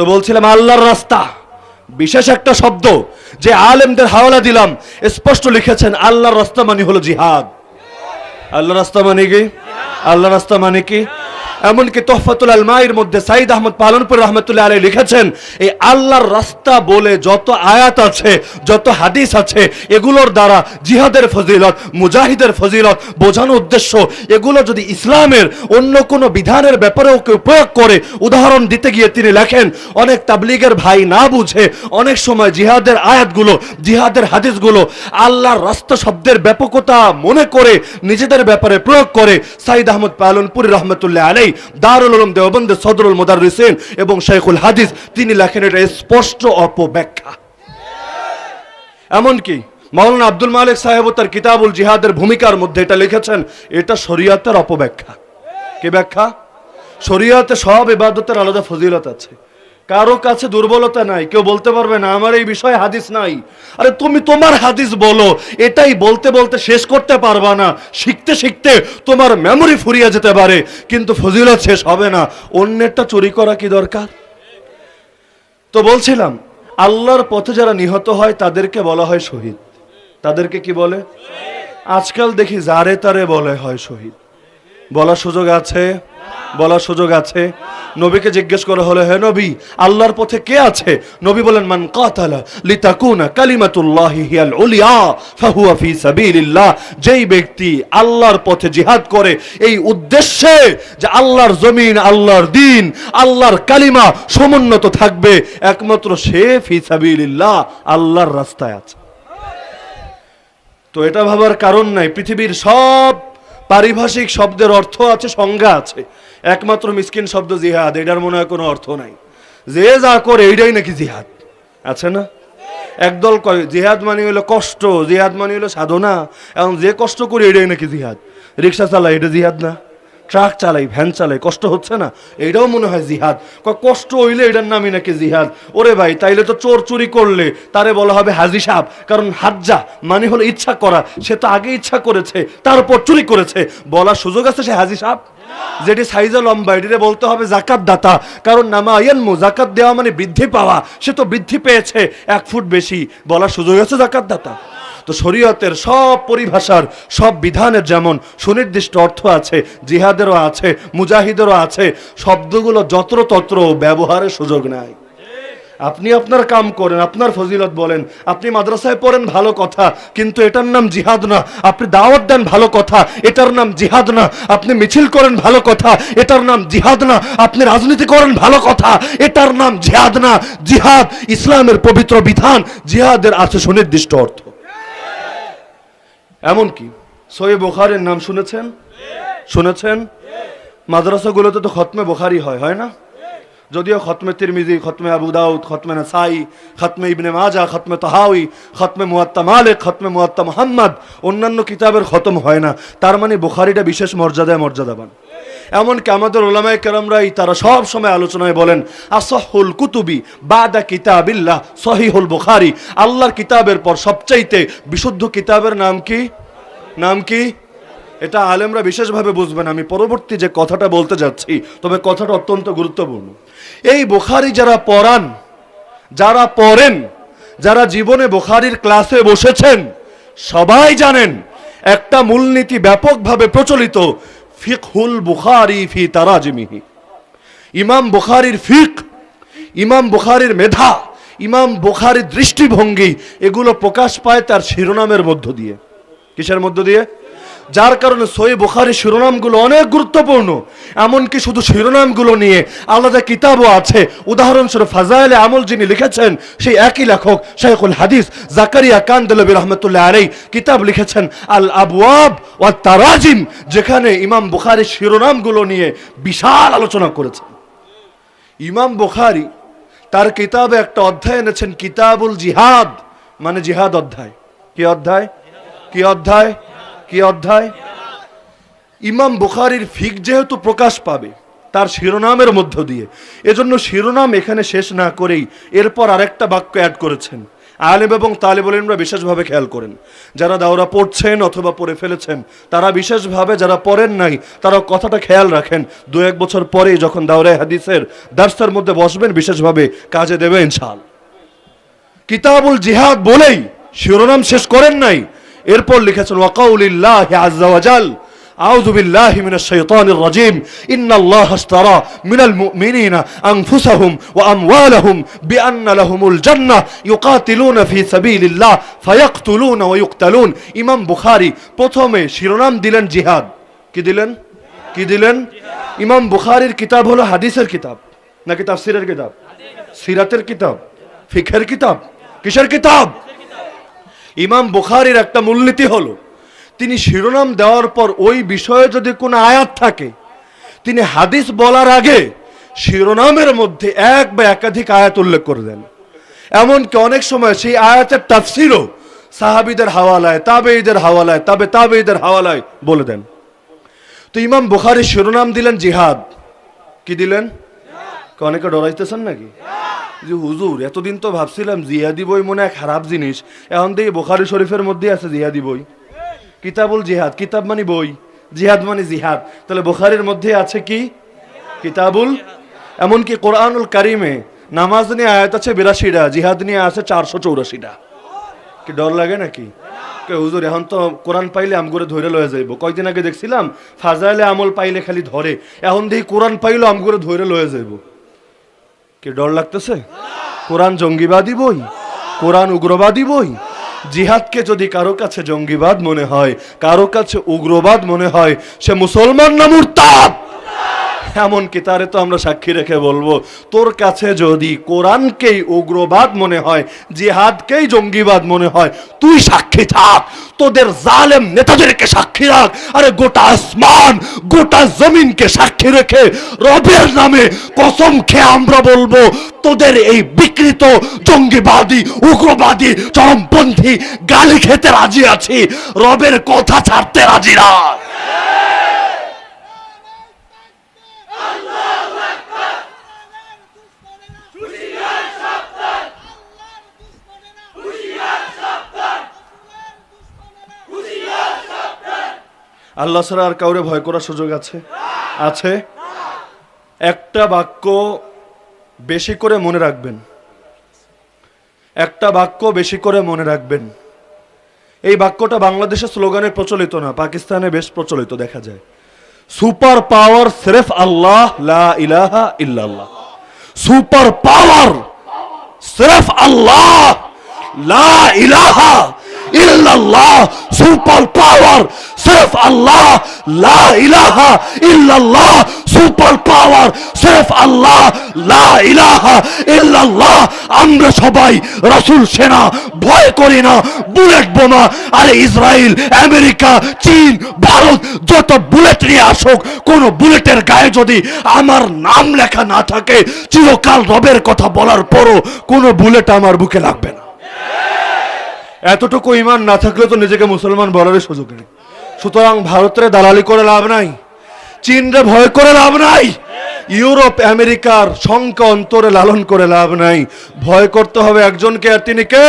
তো বলছিলাম, আল্লাহর রাস্তা। বিশেষ একটা শব্দ যে আলেমদের হাওলা দিলাম, স্পষ্ট লিখেছেন, আল্লাহর রাস্তা মানে হলো জিহাদ। আল্লাহ রাস্তা মানে কি? আল্লাহ রাস্তা মানে কি? এমনকি তোহফাতুল আল মায়ের মধ্যে সাইদ আহমদ পালনপুর রহমতুল্লাহ আলী লিখেছেন, এই আল্লাহর রাস্তা বলে যত আয়াত আছে, যত হাদিস আছে, এগুলোর দ্বারা জিহাদের ফজিলত, মুজাহিদের ফজিলত, বোঝানোর উদ্দেশ্য, এগুলো যদি ইসলামের অন্য কোনো বিধানের ব্যাপারেও কেউ প্রয়োগ করে, উদাহরণ দিতে গিয়ে তিনি লেখেন, অনেক তাবলিগের ভাই না বুঝে অনেক সময় জিহাদের আয়াতগুলো, জিহাদের হাদিসগুলো আল্লাহর রাস্তা শব্দের ব্যাপকতা মনে করে নিজেদের ব্যাপারে প্রয়োগ করে, সাইদ আহমদ পালনপুরি রহমতুল্লাহ আলাই দারুল আলম দেওবন্দে সদরুল মোদার হুসেন এবং শেখুল হাদিস, তিনি লেখেন এটা স্পষ্ট অপব্যাখ্যা। এমনকি মাওলানা আব্দুল মালিক সাহেব তার কিতাবুল জিহাদের ভূমিকার মধ্যে এটা লিখেছেন, এটা শরীয়তের অপব্যাখ্যা। কি ব্যাখ্যা? শরীয়তে সব ইবাদতের আলাদা ফজিলত আছে। কারও কাছে দুর্বলতা নাই, কেউ বলতে পারবে না, আমার এই বিষয়ে হাদিস নাই। আরে তুমি তোমার হাদিস বলো, এটাই বলতে বলতে শেষ করতে পারবা না। শিখতে শিখতে তোমার মেমরি ফুরিয়ে যেতে পারে, কিন্তু ফজিলত শেষ হবে না। অন্যেরটা চুরি করা কি দরকার? তো বলছিলাম, আল্লাহর পথে যারা নিহত হয়, তাদেরকে বলা হয় শহীদ। তাদেরকে কি বলে? আজকাল দেখি যারে তারে বলে হয় শহীদ। বলার সুযোগ আছে? বলার সুযোগ আছে? নবীকে জিজ্ঞেস করা হলো, হে নবী, আল্লাহর পথে কে আছে? নবী বলেন, মান কাতালা লিতাকুনা কালিমাতুল্লাহি হিয়াল উলিয়া ফাহুয়া ফি সাবিলিল্লাহ। যেই ব্যক্তি আল্লাহর পথে জিহাদ করে, এই উদ্দেশ্যে যে আল্লাহর জমিন, আল্লাহর দিন, আল্লাহর কালিমা সমুন্নত থাকবে, একমাত্র সে ফি সাবিলিল্লাহ আল্লাহর রাস্তায় আছে। তো এটা ভাবার কারণ নাই, পৃথিবীর সব পারিভাষিক শব্দের অর্থ আছে সংজ্ঞা আছে। একমাত্র মিসকিন শব্দ জিহাদ, এটার মনে হয় কোনো অর্থ নাই। যে যা করে, এইটাই নাকি জিহাদ। আছে না? একদল কয়, জিহাদ মানে হলো কষ্ট, জিহাদ মানে হলো সাধনা। এবং যে কষ্ট করে এটাই নাকি জিহাদ। রিক্সা চালায়, এটা জিহাদ না? ট্রাক চালাই, ভ্যান চালাই, কষ্ট হচ্ছে না? এইটাও মনে হয় জিহাদ। কষ্ট হইলে এটার নামই নাকি জিহাদ। ওরে ভাই, তাইলে তো চোর চুরি করলে, তারে বলা হবে হাজি সাহ কারণ হাজ্জা মানে হলো ইচ্ছা করা। সে তো আগে ইচ্ছা করেছে, তারপর চুরি করেছে। বলার সুযোগ আছে সে হাজি সাহ যেটি সাইজে লম্বা, এটিরে বলতে হবে জাকাত দাতা। কারণ নামা আয়ানমু জাকাত দেওয়া মানে বৃদ্ধি পাওয়া। সে তো বৃদ্ধি পেয়েছে, এক ফুট বেশি। বলার সুযোগ আছে জাকাত দাতা? তো শরীয়তের সব পরিভাষার সব বিধানের যেমন সুনির্দিষ্ট অর্থ আছে, জিহাদেরও আছে, মুজাহিদেরও আছে, শব্দগুলো যত্রতত্র ব্যবহারের সুযোগ নাই। আপনি আপনার কাম করেন, আপনার ফজিলত বলেন, আপনি মাদ্রাসায় পড়েন ভালো কথা, কিন্তু এটার নাম জিহাদ না। আপনি দাওয়াত দেন ভালো কথা, এটার নাম জিহাদ না। আপনি মিছিল করেন ভালো কথা, এটার নাম জিহাদ না। আপনি রাজনীতি করেন ভালো কথা, এটার নাম জিহাদ না। জিহাদ ইসলামের পবিত্র বিধান, জিহাদের আছে সুনির্দিষ্ট অর্থ। এমনকি সোয়ে বোখারের নাম শুনেছেন? শুনেছেন? মাদ্রাসাগুলোতে তো খতমে বোখারি হয় হয় না? যদিও খতমে তিরমিজি, খতমে আবু দাউদ, খতমে নাসাই, খতমে ইবনে মাজা খতমে তাহাউই খতমে মুয়াত্তা মালিক, খতমে মুয়াত্তা মোহাম্মদ, অন্যান্য কিতাবের খতম হয় না। তার মানে বোখারিটা বিশেষ মর্যাদায় মর্যাদাবান। এমনকি আমাদের ওলামায় কেরামরাই তারা সব সময় আলোচনায় বলেন, আসহুল কুতুবি বাদা কিতাবিল্লাহ সহিহুল বুখারি। আল্লাহর কিতাবের পর সবচাইতে বিশুদ্ধ কিতাবের নাম কি? নাম কি? এটা আলেমরা বিশেষভাবে বুঝবেন, আমি পরবর্তী যে কথাটা বলতে যাচ্ছি, তবে কথাটা অত্যন্ত গুরুত্বপূর্ণ। এই বুখারি যারা পড়ান, যারা পড়েন, যারা জীবনে বুখারির ক্লাসে বসেছেন, সবাই জানেন একটা মূলনীতি ব্যাপকভাবে প্রচলিত ফিকহুল বুখারি ফি তারাজিমিহি। ইমাম বুখারির ফিক, ইমাম বুখারির মেধা, ইমাম বুখারির দৃষ্টিভঙ্গি, এগুলো প্রকাশ পায় তার শিরোনামের মধ্য দিয়ে। কিসের মধ্য দিয়ে? যার কারণে সই বুখারি শিরোনামগুলো অনেক গুরুত্বপূর্ণ। এমনকি শুধু শিরোনামগুলো নিয়ে আলাদা কিতাবও আছে। উদাহরণস্বরূপ ফাজাইলে আমল যিনি লিখেছেন, সেই একই লেখক শেখুল হাদিস জাকারিয়া কান্দলবী রহমতুল্লাহ আলাই কিতাব লিখেছেন আল আবওয়াব তারাজিম, যেখানে ইমাম বুখারি শিরোনামগুলো নিয়ে বিশাল আলোচনা করেছেন ইমাম বুখারি তার কিতাবে একটা অধ্যায় এনেছেন, কিতাবুল জিহাদ। মানে জিহাদ অধ্যায়। কি অধ্যায়? কি অধ্যায়? কি অধ্যায়? ইমাম বুখারির ফিক যেহেতু প্রকাশ পাবে, তার শিরোনামের মধ্য দিয়ে। এজন্য শিরোনাম এখানে শেষ না করেই এরপর আরেকটা বাক্য অ্যাড করেছেন। আলেম এবং তালিবুল বিশেষভাবে খেয়াল করেন। যারা দাওরা পড়ছেন অথবা পড়ে ফেলেছেন, তারা বিশেষভাবে যারা পড়েন নাই, তারা কথাটা খেয়াল রাখেন। দু এক বছর পরেই যখন দাওরায় হাদিসের দার্সের মধ্যে বসবেন, বিশেষভাবে কাজে দেবে ইনশাল। কিতাবুল জিহাদ বলেই শিরোনাম শেষ করেন নাই। এরপর লিখেছেন, ওয়াকাউলিল্লাহ ওয়াজাল أعوذ بالله من الشيطان الرجيم إن الله اشترى من المؤمنين أنفسهم وأموالهم بأن لهم الجنة يقاتلون في سبيل الله فيقتلون ويقتلون ইমাম বুখারী প্রথমে শিরোনাম দিলেন জিহাদ কি দিলেন কি দিলেন ইমাম বুখারীর কিতাব হলো হাদিসের কিতাব নাকি তাফসিরের কিতাব সিরাতের কিতাব ফিখের কিতাব কিসের কিতাব ইমাম বুখারীর একটা মূলনীতি হলো তিনি শিরোনাম দেওয়ার পর ওই বিষয়ে যদি কোনো আয়াত থাকে, তিনি হাদিস বলার আগে শিরোনামের মধ্যে এক বা একাধিক আয়াত উল্লেখ করে দেন। এমনকি অনেক সময় সেই আয়াতের তাফসিরও সাহাবিদের হাওয়ালায়, তাবেঈদের হাওয়ালায়, তাবে তাবেঈদের হাওয়ালায় বলে দেন। তো ইমাম বুখারী শিরোনাম দিলেন জিহাদ। কি দিলেন? অনেকে ডরাইতেছেন নাকি? যে হুজুর, এতদিন তো ভাবছিলাম জিহাদি বই মনে হয় খারাপ জিনিস। এখন দেখি বোখারি শরীফের মধ্যে আছে জিহাদি বই। কিতাবুল জিহাদ। কিতাব মানে বই, জিহাদ মানে জিহাদ। তাহলে বোখারির মধ্যে আছে কি? কিতাবুল? এমনকি কোরআনুল কারিমে নামাজ নিয়ে আয়াত আছে বিরাশিটা, জিহাদ নিয়ে আছে চারশো চৌরাশিটা। কি ডর লাগে নাকি? হুজুর, এখন তো কোরআন পাইলে আম করে ধরে লয়ে যাইব। কয়দিন আগে দেখছিলাম, ফাজাইলে আমল পাইলে খালি ধরে। এখন দেখি কোরআন পাইলো আম করে ধরে লয়ে যাইব। কি ডর লাগতেছে? কোরআন জঙ্গিবাদী বই? কোরআন উগ্রবাদী বই? জিহাদকে যদি কারও কাছে জঙ্গিবাদ মনে হয়, কারও কাছে উগ্রবাদ মনে হয়, সে মুসলমান না মুরতাদ? এমনকি তারে তো আমরা সাক্ষী রেখে বলব, তোর কাছে যদি কোরআনকেই উগ্রবাদ মনে হয়, জিহাদকেই জঙ্গিবাদ মনে হয়, তুই সাক্ষী থাক। তোদের জালেম নেতাদেরকে সাক্ষী রাখ। আরে গোটা আসমান, গোটা জমিনকে সাক্ষী রেখে রবের নামে কসম খেয়ে আমরা বলব, তোদের এই বিকৃত জঙ্গিবাদী, উগ্রবাদী, চরমপন্থী গালি খেতে রাজি আছি। রবের কথা ছাড়তে রাজি না। আল্লাহ ছাড়া আর কাউরে ভয় করার সুযোগ আছে? আছে? একটা বাক্য বেশি করে মনে রাখবেন। একটা বাক্য বেশি করে মনে রাখবেন। এই বাক্যটা বাংলাদেশের স্লোগানে প্রচলিত না, পাকিস্তানে বেশ প্রচলিত, দেখা যায়। সুপার পাওয়ার সিরেফ আল্লাহ, লা ইলাহা ইল্লাল্লাহ। সুপার পাওয়ার সিরেফ আল্লাহ, লা ইলাহা ইল্লাল্লাহ, সুপার পাওয়ার আল্লাহ, লা ইলাহা ইল্লাল্লাহ, সুপার পাওয়ার আল্লাহ, লা ইলাহা ইল্লাল্লাহ। আমরা সবাই রাসূল, সেনা, ভয় করি না, বুলেট বোমা, আরে ইসরায়েল আমেরিকা, চীন, ভারত, যত বুলেট নিয়ে আসুক, কোন বুলেটের গায়ে যদি আমার নাম লেখা না থাকে, চিরকাল রবের কথা বলার পরও কোনো বুলেট আমার বুকে লাগবে না। এতটুকু ইমান না থাকলে তো নিজেকে মুসলমান বলার সুযোগ নেই। সুতরাং ভারতের দালালি করে লাভ নাই, চীনরে ভয় করে লাভ নাই, ইউরোপ, আমেরিকার শঙ্কা অন্তরে লালন করে লাভ নাই। ভয় করতে হবে একজনকে আর তিনি কে?